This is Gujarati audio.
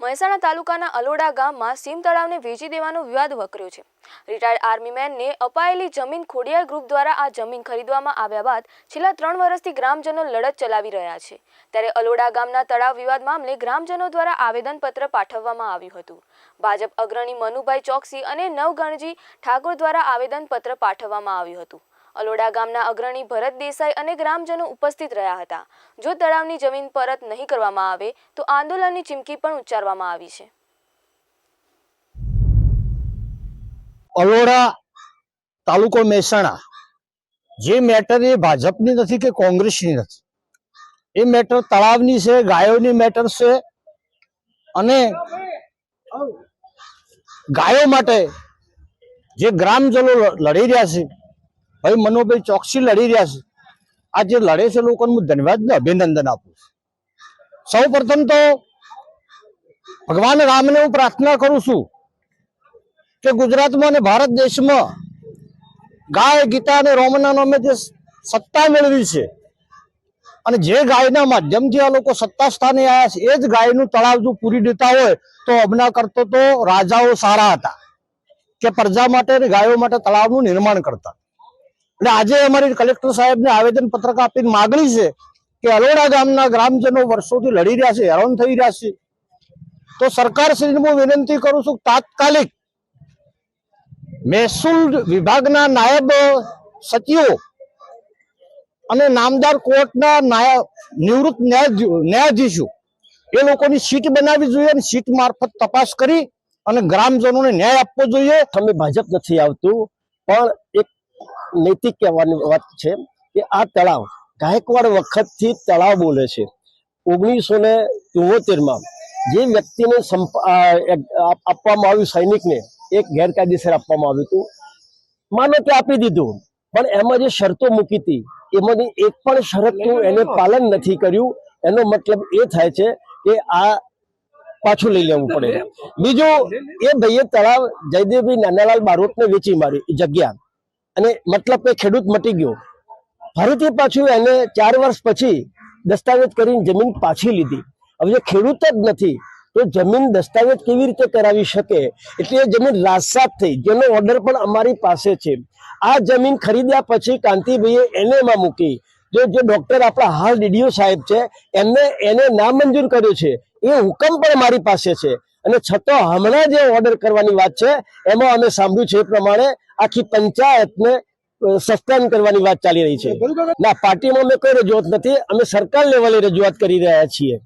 મહેસાણા તાલુકાના અલોડા ગામમાં સીમ તળાવને વેચી દેવાનો વિવાદ વકર્યો છે. રિટાયર્ડ આર્મી મેનને અપાયેલી જમીન ખોડિયાર ગ્રુપ દ્વારા આ જમીન ખરીદવામાં આવ્યા બાદ છેલ્લા ત્રણ વર્ષથી ગ્રામજનો લડત ચલાવી રહ્યા છે. ત્યારે અલોડા ગામના તળાવ વિવાદ મામલે ગ્રામજનો દ્વારા આવેદનપત્ર પાઠવવામાં આવ્યું હતું. ભાજપ અગ્રણી મનુભાઈ ચોકસી અને નવગણજી ઠાકોર દ્વારા આવેદનપત્ર પાઠવવામાં આવ્યું હતું. અલોડા ગામના અગ્રણી ભરત દેસાઈ અને ગ્રામજનો ઉપસ્થિત રહ્યા હતા. જો તળાવની જમીન પરત નહીં કરવામાં આવે, તો આંદોલનની ચીમકી પણ ઉચ્ચારવામાં આવી છે. અલોડા તાલુકો મહેસાણા. જે મેટર એ ભાજપની નથી કે કોંગ્રેસની નથી. એ મેટર તળાવની છે, ગાયોની મેટર છે અને ગાયો માટે જે ગ્રામજનો લડી રહ્યા છે ભાઈ, મનોભાઈ ચોકસી લડી રહ્યા છે. આ જે લડે છે લોકોને હું ધન્યવાદ ને અભિનંદન આપું છું. સૌ પ્રથમ તો ભગવાન રામને હું પ્રાર્થના કરું છું કે ગુજરાતમાં અને ભારત દેશમાં ગાય, ગીતા અને રોમના નામે જે સત્તા મેળવી છે અને જે ગાયના માધ્યમથી આ લોકો સત્તા સ્થાને આવ્યા છે, એ જ ગાયનું તળાવ જો પૂરી દેતા હોય તો અબના કરતો તો રાજાઓ સારા હતા, કે પ્રજા માટે ગાયો માટે તળાવનું નિર્માણ કરતા. એટલે આજે અમારી કલેક્ટર સાહેબને આવેદન પત્રક આપીને માગણી છે કે અલોડા ગામના ગ્રામજનો વર્ષોથી લડી રહ્યા છે, હેરાન થઈ રહ્યા છે. તો સરકાર શ્રીને હું વિનંતી કરું છું તાત્કાલિક મહેસૂલ વિભાગના નાયબ સચિવો અને નામદાર કોર્ટના નિવૃત્ત ન્યાયાધી- ન્યાયાધીશો એ લોકોની સીટ બનાવવી જોઈએ અને સીટ મારફત તપાસ કરી અને ગ્રામજનોને ન્યાય આપવો જોઈએ. તમે ભાજપ નથી આવતું, પણ નૈતિક કહેવાની વાત છે કે આ તળાવ ગાયકવાડ વખતથી તળાવ બોલે છે. ઓગણીસો ને ચુમ્મોતેરમાં જે વ્યક્તિને આપવામાં આવ્યું સૈનિકને, એક ગેરકાયદેસર આપવામાં આવ્યું હતું. માનો કે આપી દીધું, પણ એમાં જે શરતો મૂકી હતી એમાંની એક પણ શરતનું એને પાલન નથી કર્યું. એનો મતલબ એ થાય છે કે આ પાછું લઈ લેવું પડે. બીજું, એ ભાઈએ તળાવ જયદેવભાઈ નાનાલાલ બારોટને વેચી મારી જગ્યા. અને મતલબ કે ખેડૂત મટી ગયો. ફરીથી પાછું એને ચાર વર્ષ પછી દસ્તાવેજ કરીને જમીન પાછી લીધી. હવે જો ખેડૂત જ નથી, તો જમીન દસ્તાવેજ કેવી રીતે કરાવી શકે? એટલે એ જમીન રાસાત થઈ. જેનો ઓર્ડર પણ અમારી પાસે છે. આ જમીન ખરીદ્યા પછી કાંતિભાઈએ એને એમાં મૂકી. જો, જે ડોક્ટર આપણા હાલ ડીડીઓ સાહેબ છે, એમને, એને નામંજૂર કર્યું છે. એ હુકમ પણ મારી પાસે છે. અને છતાં હમણાં જે ઓર્ડર કરવાની વાત છે એમાં અમે સાંભળ્યું છે એ પ્રમાણે આખી પંચાયતને સસ્પેન્ડ કરવાની વાત ચાલી રહી છે. ના પાર્ટીમાં અમે કોઈ રજૂઆત નથી અમે સરકાર લેવલે રજૂઆત કરી રહ્યા છીએ.